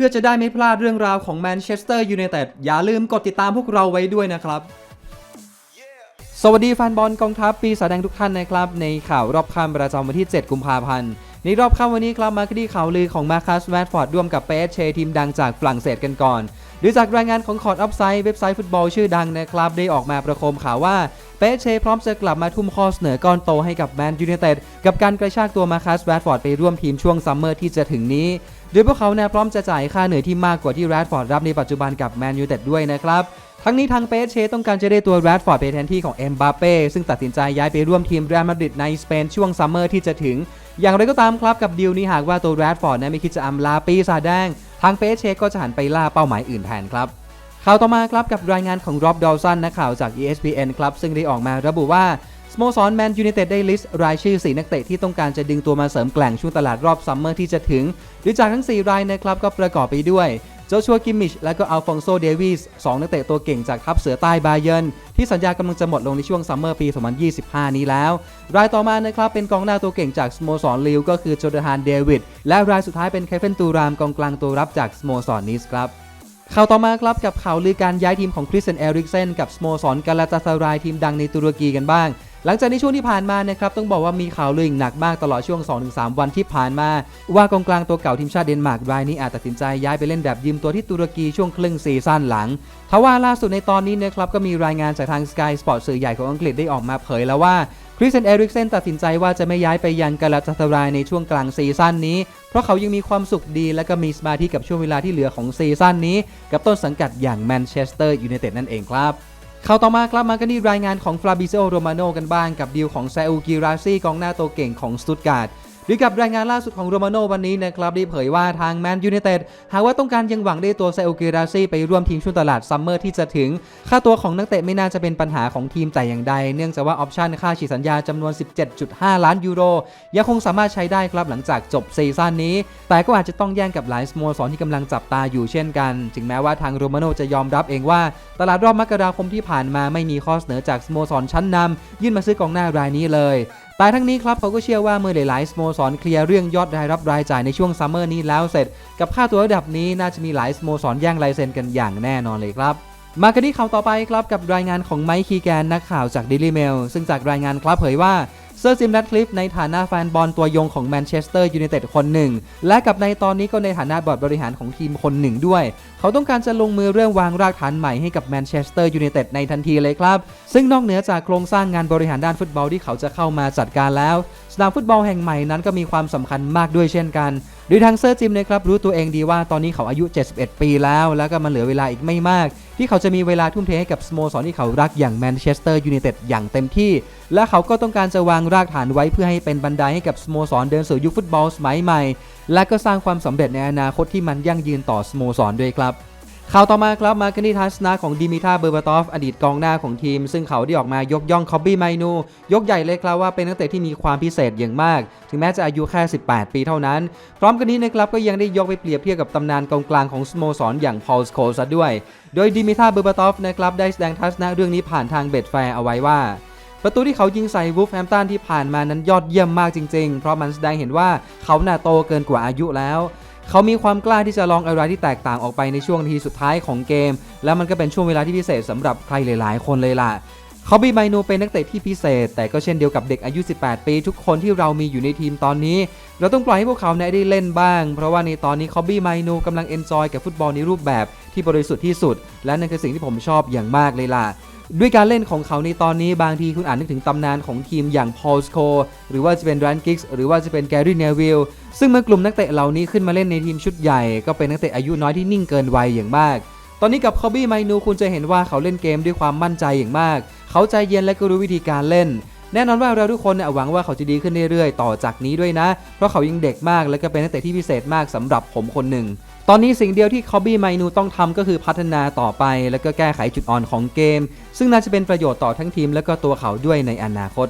พื่อจะได้ไม่พลาดเรื่องราวของแมนเชสเตอร์ยูไนเต็ดอย่าลืมกดติดตามพวกเราไว้ด้วยนะครับ สวัสดีแฟนบอลกองทัพปีศาจแดงทุกท่านนะครับ ในข่าวรอบค่ำประจำวันที่ 7 กุมภาพันธ์ ในรอบค่ำวันนี้ครับมาคดีข่าวลือของมาคัสแวดฟอร์ดร่วมกับเปเชทีมดังจากฝรั่งเศสกันก่อนหรือจากรายงานของคอร์ดออฟไซด์เว็บไซต์ฟุตบอลชื่อดังนะครับ ได้ออกมาประโคมข่าวว่าเปเชพร้อมจะกลับมาทุ่มข้อเสนอก้อนโตให้กับแมนยูไนเต็ดกับการกระชากตัวมาคัสแวดฟอร์ดไปร่วมทีมช่วงซัมเมอร์ที่จะถึงนี้โดยพวกเขาเนี่ยพร้อมจะจ่ายค่าเหนื่อยที่มากกว่าที่แรดฟอร์ดรับในปัจจุบันกับแมนยูไนเต็ดด้วยนะครับทั้งนี้ทางเปเชต้องการจะได้ตัวแรดฟอร์ดไปแทนที่ของเอ็มบาเป้ซึ่งตัดสินใจย้ายไปร่วมทีมเรอัลมาดริดในสเปนช่วงซัมเมอร์ที่จะถึง อย่างไรก็ตามครับกับดีลนี้หากว่าตัวแรดฟอร์ดนั้นไม่คิดจะอำลาปีศาจแดง ทางเปเชก็จะหันไปล่าเป้าหมายอื่นแทนครับข่าวต่อมาครับกับรายงานของร็อบดอลสันนักข่าวจาก ESPN ครับซึ่งได้ออกมาระบุว่าสโมสรแมนยู i นเต็ดได้ลิสต์รายชื่อ 4 นักเตะที่ต้องการจะดึงตัวมาเสริมแกล่งช่วงตลาดรอบซัมเมอร์ที่จะถึงโดยจากทั้ง 4 รายนะครับก็ประกอบไปด้วย โจชัวกิมมิชและก็อัลฟองโซเดวิสสองนักเตะตัวเก่งจากทัพเสือใต้บาเยร์นที่สัญญากำลังจะหมดลงในช่วงซัมเมอร์ปี 2025 นี้แล้ว รายต่อมานะครับเป็นกองหน้าตัวเก่งจากสโมสรลิวก็คือโจเดฮานเดวิดและรายสุดท้ายเป็นเคเฟนตูรามกองกลางตัวรับจากสโมสรนิสครับข่าวต่อมาครับกับข่าวลือการย้ายทีมของคริสเตนเอริกเซนกับสโมสรกาลาตาซารายทีมดังในตุรกีกันบ้าง หลังจากในช่วงที่ผ่านมานะครับต้องบอกว่ามีข่าวลืออย่างหนักมากตลอดช่วง 2-3 วันที่ผ่านมา ว่ากองกลางตัวเก่าทีมชาติเดนมาร์กรายนี้อาจตัดสินใจย้ายไปเล่นแบบยืมตัวที่ตุรกีช่วงครึ่งซีซั่นหลังทว่าล่าสุดในตอนนี้นะครับก็มีรายงานจากทาง Sky Sport สื่อใหญ่ของอังกฤษได้ออกมาเผยแล้วว่าคริสเตนเอริกเซนตัดสินใจว่าจะไม่ย้ายไปยังกาลาตาซารายในช่วงกลางซีซั่นนี้ เพราะเขายังมีความสุขดีและก็มีสมาธิกับช่วงเวลาที่เหลือของซีซั่นนี้ กับต้นสังกัดอย่างแมนเชสเตอร์ยูไนเต็ดนั่นเองครับ ข่าวต่อมาครับมากันที่รายงานของฟลาบิเซโอโรมาโนกันบ้างกับดีลของซาอูกิราซีกองหน้าตัวเก่งของสตุตการ์ด หรือกับรายงานล่าสุดของโรมาโนวันนี้นะครับได้เผยว่าทางแมนยูไนเต็ดหากว่าต้องการยังหวังได้ตัวไซโอเกราซีไปร่วมทีมช่วงตลาดซัมเมอร์ที่จะถึง ค่าตัวของนักเตะไม่น่าจะเป็นปัญหาของทีมแต่อย่างใด เนื่องจากว่าออปชั่นค่าฉีดสัญญาจำนวน 17.5 ล้านยูโรยังคงสามารถใช้ได้ครับหลังจากจบซีซั่นนี้ แต่ก็อาจจะต้องแย่งกับหลายสโมสรที่กำลังจับตาอยู่เช่นกัน ถึงแม้ว่าทางโรมาโนจะยอมรับเองว่า ตลาดรอบมกราคมที่ผ่านมาไม่มีข้อเสนอจากสโมสรชั้นนำยื่นมาซื้อกองหน้ารายนี้เลย แต่ทั้งนี้ครับเขาก็เชื่อว่าเมื่อหลายๆสโมสรเคลียร์เรื่องยอดรายรับรายจ่ายในช่วงซัมเมอร์นี้แล้วเสร็จ กับค่าตัวระดับนี้น่าจะมีหลายสโมสรแย่งลายเซ็นกันอย่างแน่นอนเลยครับมากันที่ข่าวต่อไปครับกับรายงานของไมค์คีแกนนักข่าวจาก Daily Mail ซึ่งจากรายงานครับเผยว่า เซอร์ซิมแรดคลิฟในฐานะแฟนบอลตัวยงของแมนเชสเตอร์ยูไนเต็ดคนหนึ่ง และกับในตอนนี้ก็ในฐานะบอร์ดบริหารของทีมคนหนึ่งด้วย เขาต้องการจะลงมือเรื่องวางรากฐานใหม่ให้กับแมนเชสเตอร์ยูไนเต็ดในทันทีเลยครับ ซึ่งนอกเหนือจากโครงสร้างงานบริหารด้านฟุตบอลที่เขาจะเข้ามาจัดการแล้ว สนามฟุตบอลแห่งใหม่นั้นก็มีความสำคัญมากด้วยเช่นกัน โดยทางเซอร์จิมนะครับรู้ตัวเองดีว่าตอนนี้เขาอายุ 71 ปีแล้ว แล้วก็มันเหลือเวลาอีกไม่มาก ที่เขาจะมีเวลาทุ่มเทให้กับสโมสรที่เขารักอย่างแมนเชสเตอร์ยูไนเต็ดอย่างเต็มที่ และเขาก็ต้องการจะวางรากฐานไว้เพื่อให้เป็นบันไดให้กับสโมสรเดินสู่ยุคฟุตบอลสมัยใหม่ และก็สร้างความสำเร็จในอนาคตที่มันยั่งยืนต่อสโมสรด้วยครับ ข่าวต่อมาครับมากันที่ทัศนะของดิมิทาเบอร์บาตอฟอดีตกองหน้าของทีม ซึ่งเขาได้ออกมายกย่องคอบบี้ไมนู ยกใหญ่เลยครับว่าเป็นนักเตะที่มีความพิเศษอย่างมาก ถึงแม้จะอายุแค่ 18 ปีเท่านั้น พร้อมกันนี้นะครับก็ยังได้ยกไปเปรียบเทียบกับตำนานกองกลางของสโมสรอย่างพอลสโคซะด้วย โดยดิมิทาเบอร์บาตอฟนะครับได้แสดงทัศนะเรื่องนี้ผ่านทางเบ็ดแฟร์เอาไว้ว่าประตูที่เขายิงใส่วูฟแฮมตันที่ผ่านมานั้นยอดเยี่ยมมากจริงๆ เพราะมันแสดงเห็นว่าเขาหน้าโตเกินกว่าอายุแล้ว เขามีความกล้าที่จะลองอะไรที่แตกต่างออกไปในช่วงนาทีสุดท้ายของเกม แล้วมันก็เป็นช่วงเวลาที่พิเศษสำหรับใครหลาย ๆ คนเลยล่ะเขาบีไมโนเป็นนักเตะที่พิเศษ แต่ก็เช่นเดียวกับเด็กอายุ 18 ปี ทุกคนที่เรามีอยู่ในทีมตอนนี้ เราต้องปล่อยให้พวกเขาได้เล่นบ้าง เพราะว่าในตอนนี้เขาบีไมโนกำลังเอนจอยกับฟุตบอลในรูปแบบที่บริสุทธิ์ที่สุด และนั่นคือสิ่งที่ผมชอบอย่างมากเลยล่ะ ด้วยการเล่นของเขาในตอนนี้บางทีคุณอานนึกถึงตำนานของทีมอย่างพอลสโคหรือว่าจะเป็นแรนกิกส์หรือว่าจะเป็นแกรี่เนวิลซึ่งเมื่อกลุ่มนักเตะเหล่านี้ขึ้นมาเล่นในทีมชุดใหญ่ ก็เป็นนักเตะอายุน้อยที่นิ่งเกินวัยอย่างมาก ตอนนี้กับคอบบี้ไมนูคุณจะเห็นว่าเขาเล่นเกมด้วยความมั่นใจอย่างมาก เขาใจเย็นและก็รู้วิธีการเล่นแน่นอนว่าเราทุกคนเนี่ยหวังว่าเขาจะดีขึ้นเรื่อยๆ ต่อจากนี้ด้วยนะ เพราะเขายังเด็กมากและก็เป็นนักเตะที่พิเศษมากสำหรับผมคนหนึ่ง ตอนนี้สิ่งเดียวที่คอบบี้ไมนูต้องทำก็คือพัฒนาต่อไป และก็แก้ไขจุดอ่อนของเกม ซึ่งน่าจะเป็นประโยชน์ต่อทั้งทีมและก็ตัวเขาด้วยในอนาคต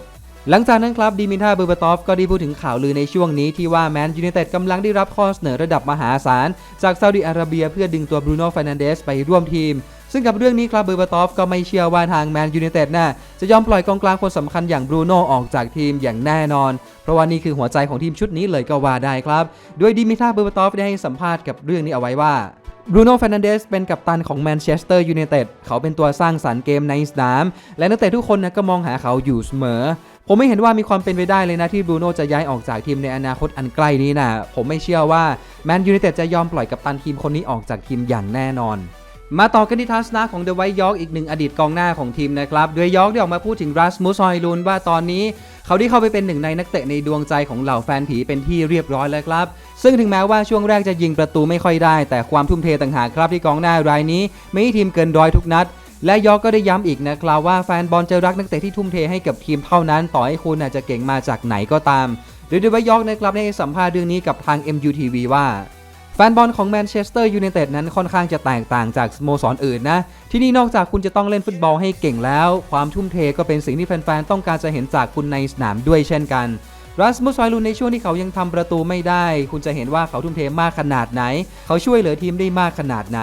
หลังจากนั้นครับดิมิทาเบอร์บตอฟก็ได้พูดถึงข่าวลือในช่วงนี้ที่ว่าแมนยูเนเต็ดกำลังได้รับข้อเสนอระดับมหาศาล จากซาอุดิอาระเบียเพื่อดึงตัวบรูโน่ฟานันเดสไปร่วมทีม ซึ่งกับเรื่องนี้ครับเบอร์บาตอฟก็ไม่เชื่อว่าทางแมนยู i นเต็ดน่ะจะยอมปล่อยกองกลางคนสำคัญอย่างบรูโน่ออกจากทีมอย่างแน่นอน เพราะว่านี่คือหัวใจของทีมชุดนี้เลยก็ว่าได้ครับ โดยดิมิทราเบอร์บาตอฟได้ให้สัมภาษณ์กับเรื่องนี้เอาไว้ว่าบรูโน่เฟรนันเดสเป็นกัปตันของแมนเชสเตอร์ยูไนเต็ดเขาเป็นตัวสร้างสรรค์เกมในสนาม และนักเตะทุกคนนะก็มองหาเขาอยู่เสมอ ผมไม่เห็นว่ามีความเป็นไปได้เลยนะที่บรูโน่จะย้ายออกจากทีมในอนาคตอันใกล้นี้นะผมไม่เชื่อว่าแมนยูไนเต็ดจะยอมปล่อยกัปตันทีมคนนี้ออกจากทีมอย่างแน่นอน มาต่อกันที่ทัศนะของเดวท์ยอร์กอีกหนึ่งอดีตกองหน้าของทีมนะครับโดยยอร์กได้ออกมาพูดถึงรัสมุสฮอยลุนว่าตอนนี้ เขาได้เข้าไปเป็นหนึ่งในนักเตะในดวงใจของเหล่าแฟนผีเป็นที่เรียบร้อยแล้วครับ ซึ่งถึงแม้ว่าช่วงแรกจะยิงประตูไม่ค่อยได้ แต่ความทุ่มเทต่างหากครับที่กองหน้ารายนี้ไม่ให้ทีมเกินร้อยทุกนัด และยอร์กก็ได้ย้ำอีกนะครับว่าแฟนบอลจะรักนักเตะที่ทุ่มเทให้กับทีมเท่านั้น ต่อให้คุณอาจจะเก่งมาจากไหนก็ตามโดยเดวท์ยอร์กนะครับได้สัมภาษณ์เรื่องนี้กับทาง MUTV ว่า แฟนบอลของแมนเชสเตอร์ยูไนเต็ดนั้นค่อนข้างจะแตกต่างจากสโมสรอื่นนะ ที่นี่นอกจากคุณจะต้องเล่นฟุตบอลให้เก่งแล้ว ความทุ่มเทก็เป็นสิ่งที่แฟนๆต้องการจะเห็นจากคุณในสนามด้วยเช่นกันรัสมุสไฟลุนในช่วงที่เขายังทำประตูไม่ได้ คุณจะเห็นว่าเขาทุ่มเทมากขนาดไหน เขาช่วยเหลือทีมได้มากขนาดไหน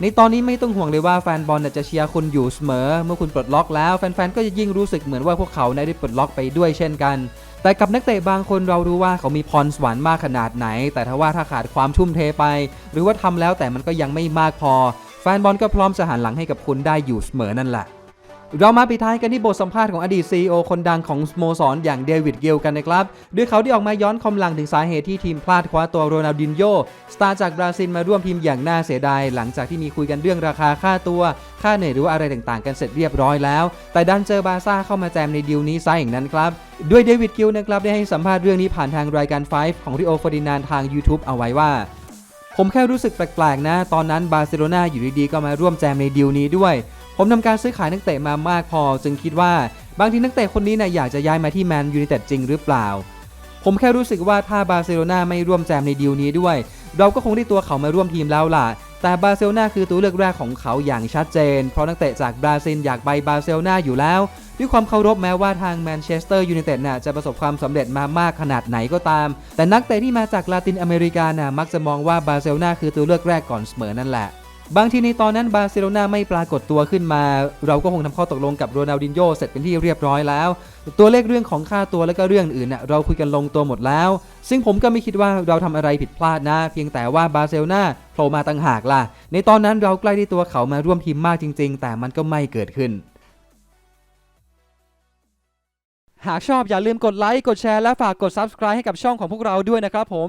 ในตอนนี้ไม่ต้องห่วงเลยว่าแฟนบอลจะเชียร์คุณอยู่เสมอ เมื่อคุณปลดล็อกแล้วแฟนๆก็จะยิ่งรู้สึกเหมือนว่าพวกเขาได้ปลดล็อกไปด้วยเช่นกัน แต่กับนักเตะบางคนเรารู้ว่าเขามีพรสวรรค์มากขนาดไหน แต่ถ้าว่าถ้าขาดความชุ่มเทไป หรือว่าทำแล้วแต่มันก็ยังไม่มากพอ แฟนบอลก็พร้อมจะหันหลังให้กับคุณได้อยู่เสมอนั่นแหละ เรามาปิดท้ายกันที่บทสัมภาษณ์ของอดีต CEO คนดังของสโมสรอย่างเดวิดเกลกันนะครับ ด้วยเขาได้ออกมาย้อนคำลังถึงสาเหตุที่ทีมพลาดคว้าตัวโรนัลดินโญสตาร์จากบราซิลมาร่วมทีมอย่างน่าเสียดาย หลังจากที่มีคุยกันเรื่องราคาค่าตัว ค่าเหนื่อยหรือว่าอะไรต่างๆ กันเสร็จเรียบร้อยแล้ว แต่ดันเจอบาร์ซ่าเข้ามาแจมในดีลนี้ซะอย่างนั้นครับด้วยเดวิดกิลนะครับได้ให้สัมภาษณ์เรื่องนี้ผ่านทางรายการ 5 ของริโอฟอร์ดินานทาง YouTube เอาไว้ว่าผมแค่รู้สึกแปลกๆนะ ตอนนั้นบาร์เซโลนาอยู่ดีๆ ก็มาร่วมแจมในดีลนี้ด้วย ผมทำการซื้อขายนักเตะมามากพอ จึงคิดว่าบางทีนักเตะคนนี้นะอยากจะย้ายมาที่แมนยู i นเต็ดจริงหรือเปล่า ผมแค่รู้สึกว่าถ้าบาร์เซโลนาไม่ร่วมแจมในดีลนี้ด้วย เราก็คงได้ตัวเขามาร่วมทีมแล้วล่ะ แต่บาร์เซโลนาคือตัวเลือกแรกของเขาอย่างชัดเจน เพราะนักเตะจากบราซิลอยากไปบาร์เซโลนาอยู่แล้ว ด้วยความเคารพแม้ว่าทางแมนเชสเตอร์ยูไนเต็ดน่ะจะประสบความสำเร็จมามากขนาดไหนก็ตาม แต่นักเตะที่มาจากลาตินอเมริกาน่ะมักจะมองว่าบาร์เซโลนาคือตัวเลือกแรกก่อนเสมอนั่นแหละ บางทีในตอนนั้นบาร์เซโลนาไม่ปรากฏตัวขึ้นมา เราก็คงทำข้อตกลงกับโรนัลดินโญเสร็จเป็นที่เรียบร้อยแล้ว ตัวเลขเรื่องของค่าตัวและก็เรื่องอื่นน่ะเราคุยกันลงตัวหมดแล้ว ซึ่งผมก็ไม่คิดว่าเราทำอะไรผิดพลาดนะ เพียงแต่ว่าบาร์เซโลนาโผล่มาต่างหากล่ะ ในตอนนั้นเราใกล้ที่ตัวเขามาร่วมทีมมากจริง ๆ แต่มันก็ไม่เกิดขึ้น หากชอบอย่าลืมกดไลค์กดแชร์และฝากกด Subscribe ให้กับช่องของพวกเราด้วยนะครับผม